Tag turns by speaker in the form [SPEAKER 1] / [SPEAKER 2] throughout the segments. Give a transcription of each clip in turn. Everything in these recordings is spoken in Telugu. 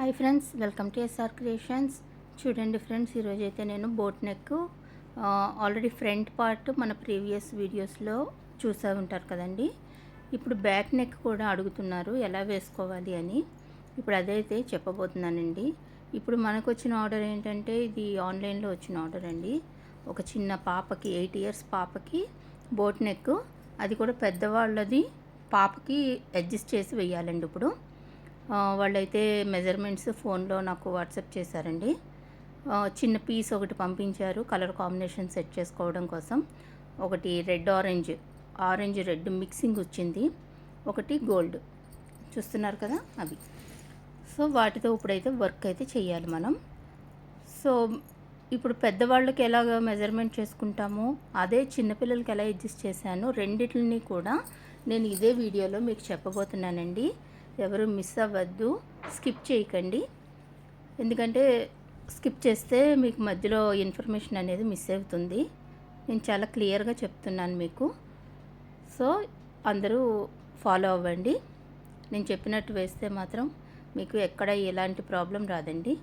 [SPEAKER 1] Hi friends welcome to SR creations చూడండి ఫ్రెండ్స్ ఈరోజు అయితే నేను boat neck already front part మన ప్రీవియస్ వీడియోస్లో చూసే ఉంటారు కదండి. ఇప్పుడు బ్యాక్ నెక్ కూడా అడుగుతున్నారు ఎలా వేసుకోవాలి అని. ఇప్పుడు అదైతే చెప్పబోతున్నానండి. ఇప్పుడు మనకు వచ్చిన ఆర్డర్ ఏంటంటే ఇది ఆన్లైన్లో వచ్చిన ఆర్డర్ అండి. ఒక చిన్న పాపకి ఎయిట్ ఇయర్స్ పాపకి బోట్ నెక్ అది కూడా పెద్దవాళ్ళది పాపకి అడ్జస్ట్ చేసి వేయాలండి ఇప్పుడు. వాళ్ళైతే మెజర్మెంట్స్ ఫోన్లో నాకు వాట్సాప్ చేశారండి. చిన్న పీస్ ఒకటి పంపించారు కలర్ కాంబినేషన్ సెట్ చేసుకోవడం కోసం. ఒకటి red orange orange red mixing వచ్చింది ఒకటి గోల్డ్. చూస్తున్నారు కదా అవి. సో వాటితో ఇప్పుడైతే వర్క్ అయితే చేయాలి మనం. సో ఇప్పుడు పెద్దవాళ్ళకి ఎలాగ మెజర్మెంట్ చేసుకుంటామో? అదే చిన్నపిల్లలకి ఎలా అడ్జస్ట్ చేశాను? రెండిటిని కూడా నేను ఇదే వీడియోలో మీకు చెప్పబోతున్నానండి. ఎవరు మిస్ అవ్వద్దు. స్కిప్ చేయకండి. ఎందుకంటే స్కిప్ చేస్తే మీకు మధ్యలో ఇన్ఫర్మేషన్ అనేది మిస్ అవుతుంది. నేను చాలా క్లియర్గా చెప్తున్నాను మీకు. సో అందరూ ఫాలో అవ్వండి. నేను చెప్పినట్టు వేస్తే మాత్రం మీకు ఎక్కడ ఎలాంటి ప్రాబ్లం రాదండి.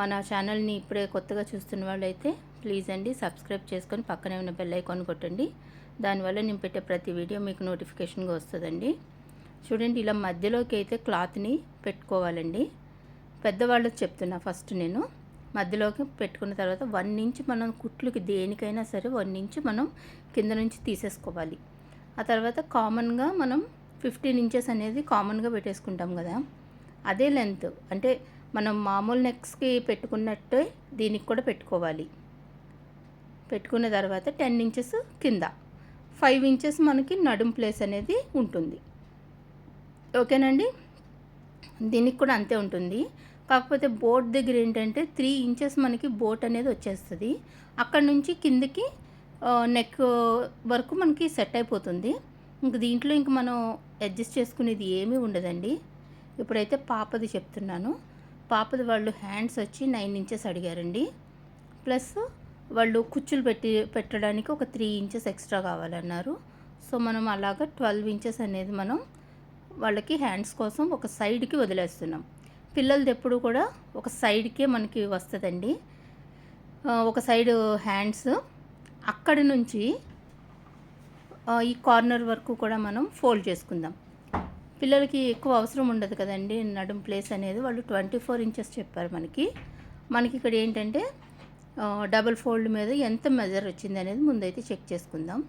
[SPEAKER 1] మన ఛానల్ని ఇప్పుడే కొత్తగా చూస్తున్న వాళ్ళైతే ప్లీజ్ అండి సబ్స్క్రైబ్ చేసుకొని పక్కనే ఉన్న బెల్ ఐకాన్ కొట్టండి. దానివల్ల నేను పెట్టే ప్రతి వీడియో మీకు నోటిఫికేషన్గా వస్తుందండి. చూడండి ఇలా మధ్యలోకి అయితే క్లాత్ని పెట్టుకోవాలండి. పెద్దవాళ్ళకి చెప్తున్నా ఫస్ట్ నేను. మధ్యలోకి పెట్టుకున్న తర్వాత వన్ ఇంచ్ మనం కుట్లుకి దేనికైనా సరే వన్ ఇంచ్ మనం కింద నుంచి తీసేసుకోవాలి. ఆ తర్వాత కామన్గా మనం ఫిఫ్టీన్ ఇంచెస్ అనేది కామన్గా పెట్టేసుకుంటాం కదా. అదే లెంత్. అంటే మనం మామూలు నెక్స్కి పెట్టుకున్నట్టే దీనికి కూడా పెట్టుకోవాలి. పెట్టుకున్న తర్వాత టెన్ ఇంచెస్ కింద. ఫైవ్ ఇంచెస్ మనకి నడుం ప్లేస్ అనేది ఉంటుంది. ఓకేనండి? దీనికి కూడా అంతే ఉంటుంది. కాకపోతే బోట్ దగ్గర ఏంటంటే త్రీ ఇంచెస్ మనకి బోట్ అనేది వచ్చేస్తుంది. అక్కడ నుంచి కిందకి నెక్ వరకు మనకి సెట్ అయిపోతుంది. ఇంక దీంట్లో ఇంక మనం అడ్జస్ట్ చేసుకునేది ఏమీ ఉండదండి. ఇప్పుడైతే పాపది చెప్తున్నాను. పాపది వాళ్ళు హ్యాండ్స్ వచ్చి నైన్ ఇంచెస్ అడిగారండి. ప్లస్ వాళ్ళు కుచ్చులు పెట్టి పెట్టడానికి ఒక త్రీ ఇంచెస్ ఎక్స్ట్రా కావాలన్నారు. సో మనం అలాగా ట్వెల్వ్ ఇంచెస్ అనేది మనం వాళ్ళకి హ్యాండ్స్ కోసం ఒక సైడ్కి వదిలేస్తున్నాం. పిల్లలది ఎప్పుడు కూడా ఒక సైడ్కే మనకి వస్తుందండి. ఒక సైడ్ హ్యాండ్స్. అక్కడి నుంచి ఈ కార్నర్ వరకు కూడా మనం ఫోల్డ్ చేసుకుందాం. పిల్లలకి ఎక్కువ అవసరం ఉండదు కదండి. నడుం ప్లేస్ అనేది వాళ్ళు ట్వంటీ ఫోర్ ఇంచెస్ చెప్పారు మనకి. మనకి ఇక్కడ ఏంటంటే డబుల్ ఫోల్డ్ మీద ఎంత మెజర్ వచ్చింది అనేది ముందైతే చెక్ చేసుకుందాం.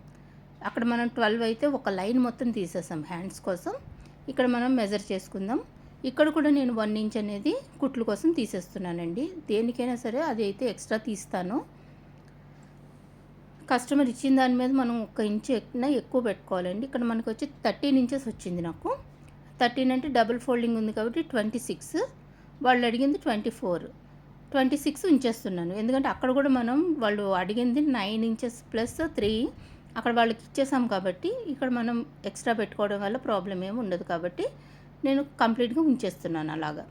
[SPEAKER 1] అక్కడ మనం ట్వెల్వ్ అయితే ఒక లైన్ మొత్తం తీసేసాం హ్యాండ్స్ కోసం. ఇక్కడ మనం మెజర్ చేసుకుందాం. ఇక్కడ కూడా నేను వన్ ఇంచ్ అనేది కుట్లు కోసం తీసేస్తున్నానండి. దేనికైనా సరే అది అయితే ఎక్స్ట్రా తీస్తాను. కస్టమర్ ఇచ్చిన దాని మీద మనం ఒక ఇంచ్ ఎక్కినా ఎక్కువ పెట్టుకోవాలండి. ఇక్కడ మనకు వచ్చి థర్టీన్ ఇంచెస్ వచ్చింది నాకు. థర్టీన్ అంటే డబుల్ ఫోల్డింగ్ ఉంది కాబట్టి ట్వంటీ సిక్స్ వాళ్ళు అడిగింది ట్వంటీ ఫోర్ ట్వంటీ సిక్స్ ఉంచేస్తున్నాను. ఎందుకంటే అక్కడ కూడా మనం వాళ్ళు అడిగింది నైన్ ఇంచెస్ ప్లస్ త్రీ అక్కడ వాళ్ళకి ఇచ్చేసాం కాబట్టి ఇక్కడ మనం ఎక్స్ట్రా పెట్టుకోవడం వల్ల ప్రాబ్లం ఏమి ఉండదు కాబట్టి నేను కంప్లీట్గా ఉంచేస్తున్నాను అలాగా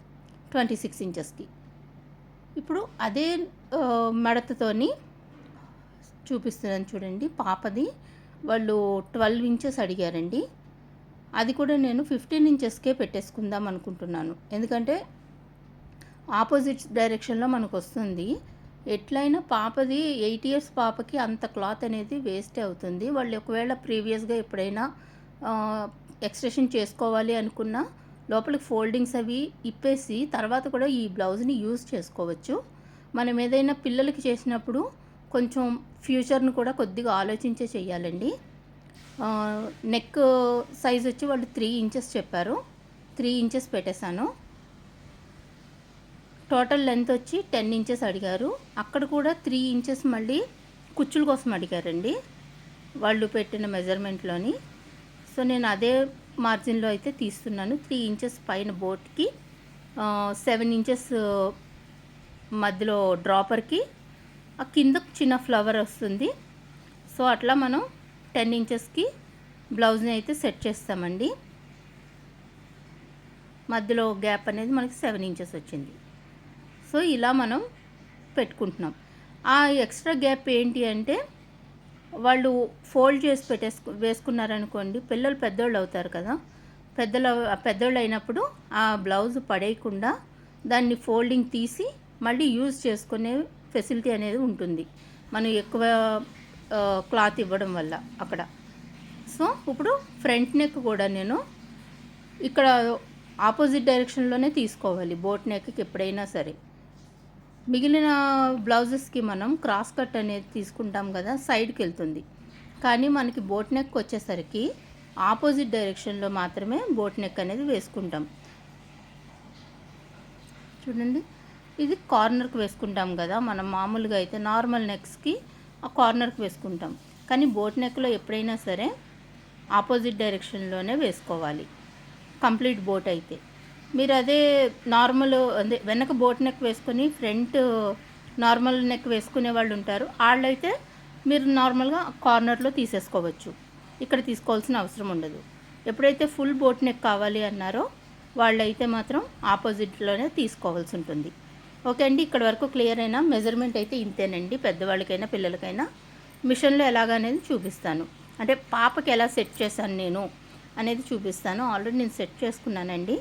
[SPEAKER 1] ట్వంటీ సిక్స్ ఇంచెస్కి. ఇప్పుడు అదే మడతతోని చూపిస్తున్నాను చూడండి పాపది వాళ్ళు ట్వెల్వ్ ఇంచెస్ అడిగారండి. అది కూడా నేను ఫిఫ్టీన్ ఇంచెస్కే పెట్టేసుకుందాం అనుకుంటున్నాను. ఎందుకంటే ఆపోజిట్ డైరెక్షన్లో మనకు వస్తుంది. ఎట్లయినా పాపది ఎయిట్ ఇయర్స్ పాపకి అంత క్లాత్ అనేది వేస్ట్ అవుతుంది. వాళ్ళు ఒకవేళ ప్రీవియస్గా ఎప్పుడైనా ఎక్స్టెషన్ చేసుకోవాలి అనుకున్నా లోపలికి ఫోల్డింగ్స్ అవి ఇప్పేసి తర్వాత కూడా ఈ బ్లౌజ్ని యూజ్ చేసుకోవచ్చు. మనం ఏదైనా పిల్లలకి చేసినప్పుడు కొంచెం ఫ్యూచర్ను కూడా కొద్దిగా ఆలోచించే చేయాలండి నెక్ సైజ్ వచ్చి వాళ్ళు త్రీ ఇంచెస్ చెప్పారు. త్రీ ఇంచెస్ పెట్టేశాను. టోటల్ లెంత్ వచ్చి టెన్ ఇంచెస్ అడిగారు. అక్కడ కూడా త్రీ ఇంచెస్ మళ్ళీ కుచ్చుల కోసం అడిగారండి. వాళ్ళు పెట్టిన మెజర్మెంట్లోని సో నేను అదే మార్జిన్లో అయితే తీస్తున్నాను. త్రీ ఇంచెస్ పైన బోట్కి సెవెన్ ఇంచెస్ మధ్యలో డ్రాపర్కి ఆ కింద చిన్న ఫ్లవర్ వస్తుంది. సో అట్లా మనం టెన్ ఇంచెస్కి బ్లౌజ్ని అయితే సెట్ చేస్తామండి. మధ్యలో గ్యాప్ అనేది మనకి సెవెన్ ఇంచెస్ వచ్చింది. సో ఇలా మనం పెట్టుకుంటున్నాం. ఆ ఎక్స్ట్రా గ్యాప్ ఏంటి అంటే వాళ్ళు ఫోల్డ్ చేసి పెట్టేసుకు వేసుకున్నారనుకోండి పిల్లలు పెద్దోళ్ళు అవుతారు కదా. పెద్దలు పెద్దోళ్ళు అయినప్పుడు ఆ బ్లౌజ్ పడేయకుండా దాన్ని ఫోల్డింగ్ తీసి మళ్ళీ యూజ్ చేసుకునే ఫెసిలిటీ అనేది ఉంటుంది. మనం ఎక్కువ క్లాత్ ఇవ్వడం వల్ల అక్కడ. సో ఇప్పుడు ఫ్రంట్ నెక్ కూడా నేను ఇక్కడ ఆపోజిట్ డైరెక్షన్లోనే తీసుకోవాలి. బోట్ నెక్కి ఎప్పుడైనా సరే. మిగిలిన బ్లౌజెస్కి మనం క్రాస్ కట్ అనేది తీసుకుంటాం కదా సైడ్కి వెళ్తుంది. కానీ మనకి బోట్ నెక్ వచ్చేసరికి ఆపోజిట్ డైరెక్షన్లో మాత్రమే బోట్ నెక్ అనేది వేసుకుంటాం. చూడండి ఇది కార్నర్కి వేసుకుంటాం కదా మనం మామూలుగా అయితే నార్మల్ నెక్స్కి ఆ కార్నర్కి వేసుకుంటాం. కానీ బోట్ నెక్లో ఎప్పుడైనా సరే ఆపోజిట్ డైరెక్షన్లోనే వేసుకోవాలి. కంప్లీట్ బోట్ అయితే. మీరు అదే నార్మల్ అదే వెనక బోట్ నెక్ వేసుకొని ఫ్రంట్ నార్మల్ నెక్ వేసుకునే వాళ్ళు ఉంటారు. వాళ్ళైతే మీరు నార్మల్గా కార్నర్లో తీసేసుకోవచ్చు. ఇక్కడ తీసుకోవాల్సిన అవసరం ఉండదు. ఎప్పుడైతే ఫుల్ బోట్ నెక్ కావాలి అన్నారో వాళ్ళైతే మాత్రం ఆపోజిట్లోనే తీసుకోవాల్సి ఉంటుంది. ఓకే అండి ఇక్కడ వరకు క్లియర్ అయినా మెజర్మెంట్ అయితే ఇంతేనండి. పెద్దవాళ్ళకైనా పిల్లలకైనా. మిషన్లో ఎలాగనేది చూపిస్తాను. అంటే పాపకి ఎలా సెట్ చేశాను నేను అనేది చూపిస్తాను. ఆల్రెడీ నేను సెట్ చేసుకున్నానండి.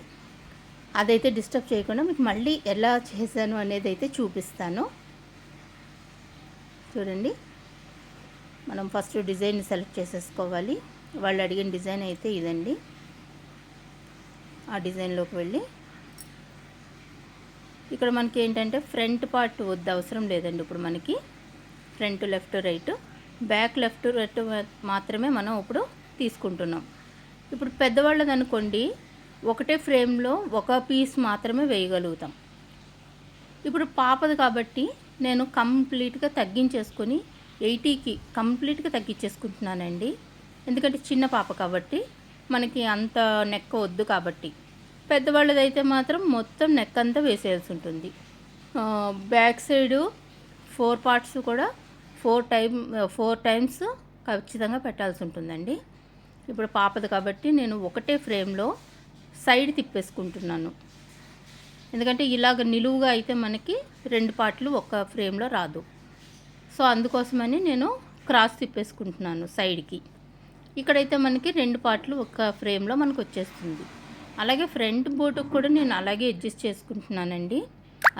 [SPEAKER 1] అదైతే డిస్టర్బ్ చేయకుండా మీకు మళ్ళీ ఎలా చేశాను అనేది అయితే చూపిస్తాను. చూడండి. మనం ఫస్ట్ డిజైన్ సెలెక్ట్ చేసేసుకోవాలి. వాళ్ళు అడిగిన డిజైన్ అయితే ఇదండి. ఆ డిజైన్లోకి వెళ్ళి. ఇక్కడ మనకి ఏంటంటే ఫ్రంట్ పార్ట్ వద్దు అవసరం లేదండి ఇప్పుడు మనకి. Front left right. Back left right మాత్రమే మనం ఇప్పుడు తీసుకుంటున్నాం. ఇప్పుడు పెద్దవాళ్ళది అనుకోండి ఒకటే ఫ్రేమ్లో ఒక పీస్ మాత్రమే వేయగలుగుతాం. ఇప్పుడు పాపది కాబట్టి నేను కంప్లీట్గా తగ్గించేసుకొని ఎయిటీకి కంప్లీట్గా తగ్గించేసుకుంటున్నానండి. ఎందుకంటే చిన్న పాప కాబట్టి మనకి అంత నెక్క వద్దు కాబట్టి. పెద్దవాళ్ళదైతే మాత్రం మొత్తం నెక్ అంతా వేసేయాల్సి ఉంటుంది. బ్యాక్ సైడు ఫోర్ పార్ట్స్ కూడా ఫోర్ టైమ్ ఫోర్ టైమ్స్ ఖచ్చితంగా పెట్టాల్సి ఉంటుందండి. ఇప్పుడు పాపది కాబట్టి నేను ఒకటే ఫ్రేమ్లో సైడ్ తిప్పేసుకుంటున్నాను. ఎందుకంటే ఇలాగ నిలువుగా అయితే మనకి రెండు పార్ట్లు ఒక ఫ్రేమ్లో రాదు. సో అందుకోసమని నేను క్రాస్ తిప్పేసుకుంటున్నాను సైడ్కి. ఇక్కడైతే మనకి రెండు పార్ట్లు ఒక ఫ్రేమ్లో మనకు వచ్చేస్తుంది. అలాగే ఫ్రంట్ బోటుకు కూడా నేను అలాగే అడ్జస్ట్ చేసుకుంటున్నానండి.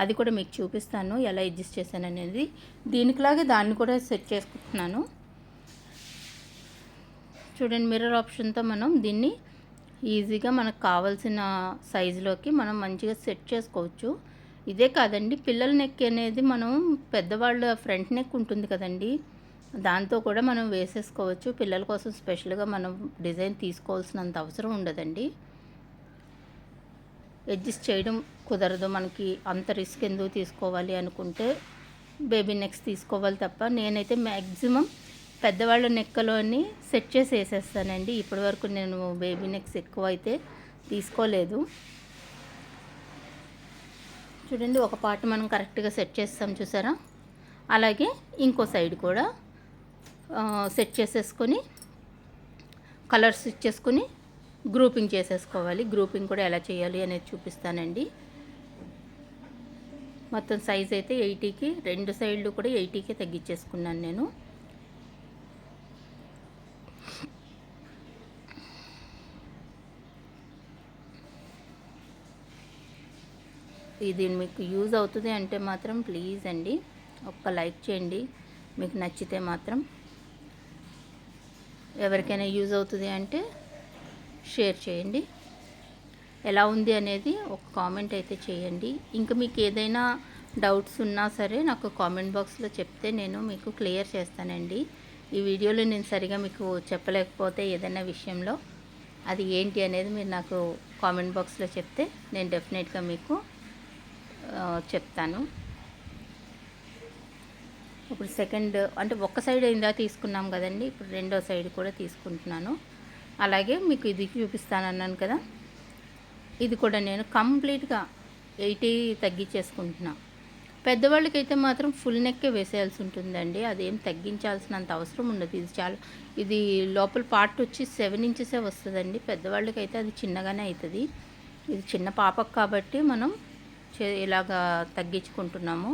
[SPEAKER 1] అది కూడా మీకు చూపిస్తాను ఎలా అడ్జస్ట్ చేశాను అనేది దీనికిలాగే దాన్ని కూడా సెట్ చేసుకుంటున్నాను. చూడండి మిర్రర్ ఆప్షన్తో మనం దీన్ని ఈజీగా మనకు కావాల్సిన సైజులోకి మనం మంచిగా సెట్ చేసుకోవచ్చు. ఇదే కాదండి పిల్లల నెక్ అనేది మనం పెద్దవాళ్ళ ఫ్రంట్ నెక్ ఉంటుంది కదండి దాంతో కూడా మనం వేసేసుకోవచ్చు. పిల్లల కోసం స్పెషల్గా మనం డిజైన్ తీసుకోవాల్సినంత అవసరం ఉండదండి. అడ్జస్ట్ చేయడం కుదరదు మనకి అంత రిస్క్ ఎందుకు తీసుకోవాలి అనుకుంటే బేబీ నెక్స్ తీసుకోవాలి తప్ప నేనైతే మ్యాక్సిమం పెద్దవాళ్ళ నెక్కలోని సెట్ చేసి వేసేస్తానండి. ఇప్పటివరకు నేను బేబీ నెక్స్ ఎక్కువ అయితే తీసుకోలేదు. చూడండి ఒక పార్ట్ మనం కరెక్ట్గా సెట్ చేస్తాం చూసారా? అలాగే ఇంకో సైడ్ కూడా సెట్ చేసేసుకొని కలర్స్ ఇచ్చేసుకొని గ్రూపింగ్ చేసేసుకోవాలి. గ్రూపింగ్ కూడా ఎలా చేయాలి అనేది చూపిస్తానండి. మొత్తం సైజ్ అయితే ఎయిటీకి రెండు సైడ్లు కూడా ఎయిటీకే తగ్గించేసుకున్నాను నేను. ఇది మీకు యూజ్ అవుతుంది అంటే మాత్రం ప్లీజ్ అండి ఒక్క లైక్ చేయండి. మీకు నచ్చితే మాత్రం ఎవరికైనా యూజ్ అవుతుంది అంటే షేర్ చేయండి. ఎలా ఉంది అనేది ఒక కామెంట్ అయితే చేయండి. ఇంకా మీకు ఏదైనా డౌట్స్ ఉన్నా సరే నాకు కామెంట్ బాక్స్లో చెప్తే నేను మీకు క్లియర్ చేస్తానండి. ఈ వీడియోలో నేను సరిగా మీకు చెప్పలేకపోతే ఏదైనా విషయంలో అది ఏంటి అనేది మీరు నాకు కామెంట్ బాక్స్లో చెప్తే నేను డెఫినెట్గా మీకు చెప్తాను. ఇప్పుడు సెకండ్ అంటే ఒక్క సైడ్ ఇందా తీసుకున్నాం కదండి ఇప్పుడు రెండో సైడ్ కూడా తీసుకుంటున్నాను. అలాగే మీకు ఇది చూపిస్తాను అన్నాను కదా ఇది కూడా నేను కంప్లీట్గా ఎయిటీ తగ్గించేసుకుంటున్నా. పెద్దవాళ్ళకైతే మాత్రం ఫుల్ నెక్కే వేసేయాల్సి ఉంటుందండి అదేం తగ్గించాల్సినంత అవసరం ఉండదు. ఇది చాలా ఇది లోపల పార్ట్ వచ్చి సెవెన్ ఇంచెసే వస్తుందండి పెద్దవాళ్ళకైతే అది చిన్నగానే అవుతుంది ఇది చిన్న పాపకు కాబట్టి మనం ఇలాగా తగ్గించుకుంటున్నాము.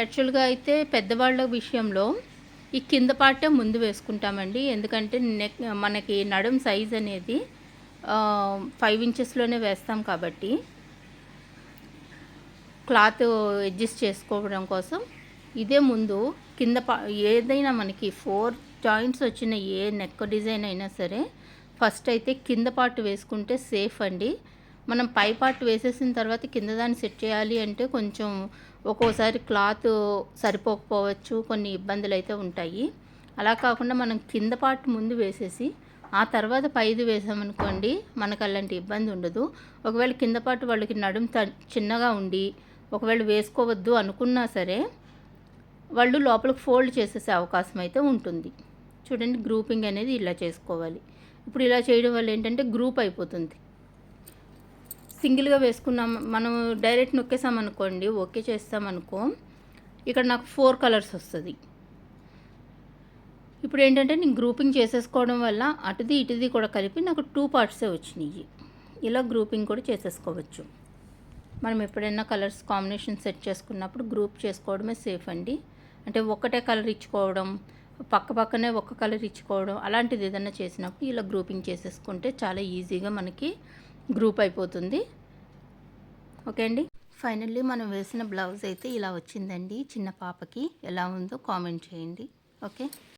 [SPEAKER 1] యాక్చువల్గా అయితే పెద్దవాళ్ళ విషయంలో ఈ కింద పార్టే ముందు వేసుకుంటామండి. ఎందుకంటే నెక్ మనకి నడుం సైజ్ అనేది ఫైవ్ ఇంచెస్లోనే వేస్తాం కాబట్టి. క్లాత్ అడ్జస్ట్ చేసుకోవడం కోసం ఇదే ముందు కింద పా ఏదైనా మనకి ఫోర్ జాయింట్స్ వచ్చిన ఏ నెక్ డిజైన్ అయినా సరే ఫస్ట్ అయితే కింద పార్ట్ వేసుకుంటే సేఫ్ అండి. మనం పై పార్ట్ వేసేసిన తర్వాత కింద దాన్ని సెట్ చేయాలి అంటే కొంచెం ఒక్కోసారి క్లాత్ సరిపోకపోవచ్చు కొన్ని ఇబ్బందులు అయితే ఉంటాయి. అలా కాకుండా మనం కింద పార్ట్ ముందు వేసేసి ఆ తర్వాత పైది వేసామనుకోండి మనకు అలాంటి ఇబ్బంది ఉండదు. ఒకవేళ కింద పాటు వాళ్ళకి నడుము త- చిన్నగా ఉండి ఒకవేళ వేసుకోవద్దు అనుకున్నా సరే వాళ్ళు లోపలికి ఫోల్డ్ చేసేసే అవకాశం అయితే ఉంటుంది. చూడండి గ్రూపింగ్ అనేది ఇలా చేసుకోవాలి. ఇప్పుడు ఇలా చేయడం వల్ల ఏంటంటే గ్రూప్ అయిపోతుంది. సింగిల్గా వేసుకున్నాం. మనం డైరెక్ట్ నొక్కేసామనుకోండి ఓకే చేస్తామనుకో ఇక్కడ నాకు ఫోర్ కలర్స్ వస్తుంది. ఇప్పుడు ఏంటంటే నేను గ్రూపింగ్ చేసేసుకోవడం వల్ల అటుది ఇటుది కూడా కలిపి నాకు టూ పార్ట్సే వచ్చినాయి. ఇలా గ్రూపింగ్ కూడా చేసేసుకోవచ్చు. మనం ఎప్పుడైనా కలర్స్ కాంబినేషన్ సెట్ చేసుకున్నప్పుడు గ్రూప్ చేసుకోవడమే సేఫ్ అండి. అంటే ఒకటే కలర్ ఇచ్చుకోవడం పక్క పక్కనే ఒక కలర్ ఇచ్చుకోవడం అలాంటిది ఏదైనా చేసినప్పుడు ఇలా గ్రూపింగ్ చేసేసుకుంటే చాలా ఈజీగా మనకి గ్రూప్ అయిపోతుంది. ఓకే అండి. ఫైనల్లీ మనం వేసిన బ్లౌజ్ అయితే ఇలా వచ్చిందండి. చిన్న పాపకి ఎలా ఉందో కామెంట్ చేయండి. ఓకే.